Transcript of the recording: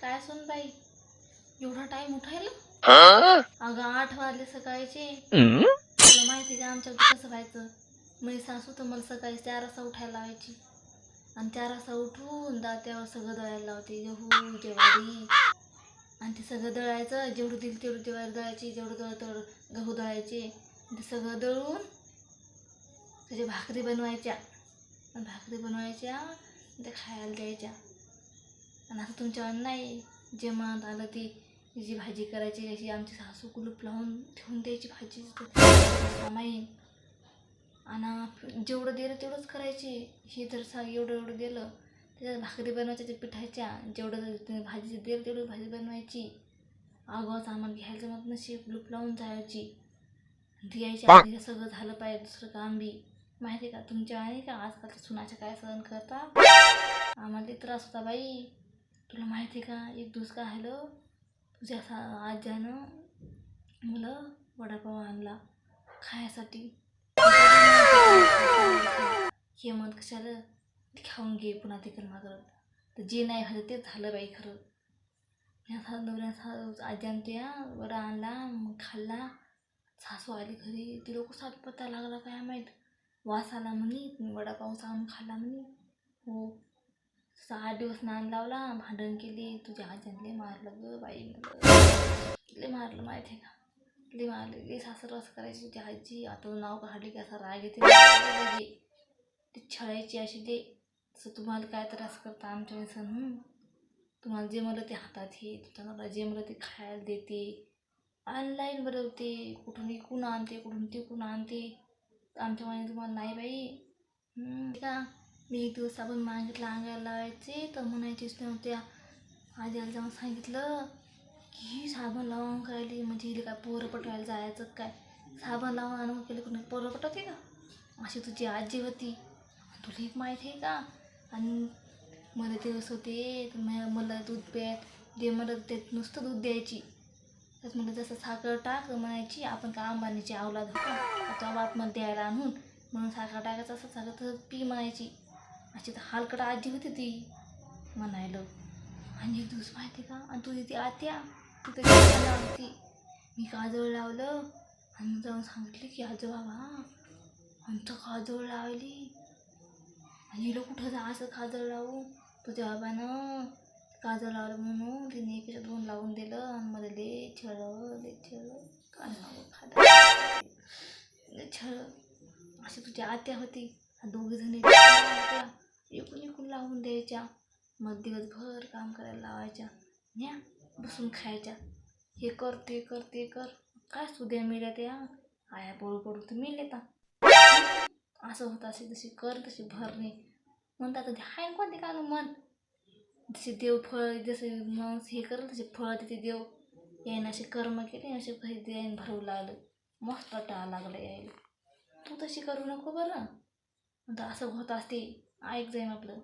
काय सुन बाई? एवढा टाइम उठायला? अगं आठ वाजले सकाळचे. तुला माहिती का आमच्या कसं व्हायचं? मी सासू तर मला सकाळी चार वाजता उठायला लावायची. आणि चार वाजता उठून दात्यावर सगळं दळायला लावते. गहू ज्वारी. आणि ते सगळं दळायचं. जेवढं दिल तेवढं ज्वारी दळायची जेवढं दळ तेवढं गहू दळायचे. ते सगळं दळून त्याच्या भाकरी बनवायच्या. भाकरी बनवायच्या त्या खायला द्यायच्या. आणि असं तुमच्यावर नाही जेवणात आलं ती जी भाजी करायची अशी आमची सासू कुलूप लावून ठेवून द्यायची भाजी. सामाईन आणि जेवढं दिलं तेवढंच करायची. हे जर सा एवढं एवढं दिलं त्याच्यात भाकरी बनवायच्या त्या पिठाच्या. जेवढं भाजीचं भाजी दिलं तेवढं भाजी बनवायची. अगोच आम्हाला घ्यायचं मग नशी कुलूप लावून जायची. ती आधी सगळं झालं पाहिजे दुसरं काम बी. माहिती आहे का? तुमच्या आहे का? आजकालच्या सुनाच्या काय सहन करता? आम्हाला त्रास होता बाई. तुला माहिती आहे का? एक दिवस काय आलं तुझ्या सा आज्यानं मला वडापाव आणला खायसाठी. हे मग कशाला? खाऊन घे पुन्हा ते कर्मा करत तर जे नाही झालं तेच झालं बाई खरं. ह्या सा नवऱ्या आज्यानं त्या वडा आणला मग खाल्ला. सासू आली घरी. ती लोक सात पत्ता लागला काय माहीत? वास आला म्हणे वडापाव आणून खाल्ला म्हणे. हो. सहा दिवस नान लावला भांडण केली तुझ्या आज्याने मारलं ग बाई लय. मारलं माहिती आहे का? लय मारले लय सासर करायची तुझी आजी. आता नाव काढली की असा राग येते. ती छळायची अशी दे तसं तुम्हाला काय त्रास करता आमच्या सण तुम्हाला जे मला ते हातात हे तुम्हाला जे मला ते खायला देते. ऑनलाईन बनवते कुठून इकून आणते कुठून तिकून आणते. आमच्या माने तुम्हाला नाही बाई. का मी एक दिवस आपण मागितलं अंगाला लावायचे तर म्हणायचीच नव्हत्या. आधी आला जाऊन सांगितलं की साबण लावून करायली म्हणजे हिला काय पोरं पटवायला जायचं काय? साबण लावून आणून केलं कोणी पोरं पटवते का? अशी तुझी आजी होती. तुला एक माहिती आहे का? आणि मला दिवस होते मला दूध प्यात दे मला ते नुसतं दूध द्यायची. तर मला जसं साखर टाक म्हणायची आपण का अंबानीची आवला होता तुला बाप द्यायला आणून. म्हणून साखर टाकायचं असं साखर तर पी म्हणायची. अशी तर हालकट आजी होती ती म्हणायला. आणि एक दिवस माहिती का? आणि तुझी ती आत्या तिथं होती. मी काजळ लावलं आणि जाऊन सांगितलं की आजो बाबा आमचं काजळ लावली. आणि हिला कुठं जा असं काजळ लावू? तुझ्या बाबानं काजळ लावलं म्हणून तिने एकाच्या दोन लावून दिलं आणि मला ले छळ ले छळ. काय नाव खादा छळ. अशी तुझी आत्या होती. दोघी जण होत्या एकूण एकूण लावून द्यायच्या. मग दिवसभर काम करायला लावायच्या. न्या बसून खायच्या. हे कर ते कर ते कर. काय सुद्या मिळ्या त्या? आया पळू पळू तर मिळले असं होतं असे तशी कर तशी भरणे म्हणतात ते हाय कोणते का मन? जसे देव फळ जसे माणूस हे करेल तसे फळ तिथे देव. यायनं असे कर्म केले असे काही देईन भरवू लागलं. मस्त टाळा लागलं यायला. तू तशी करू नको बरं. आता असं होत असते. ऐक जाईन आपलं.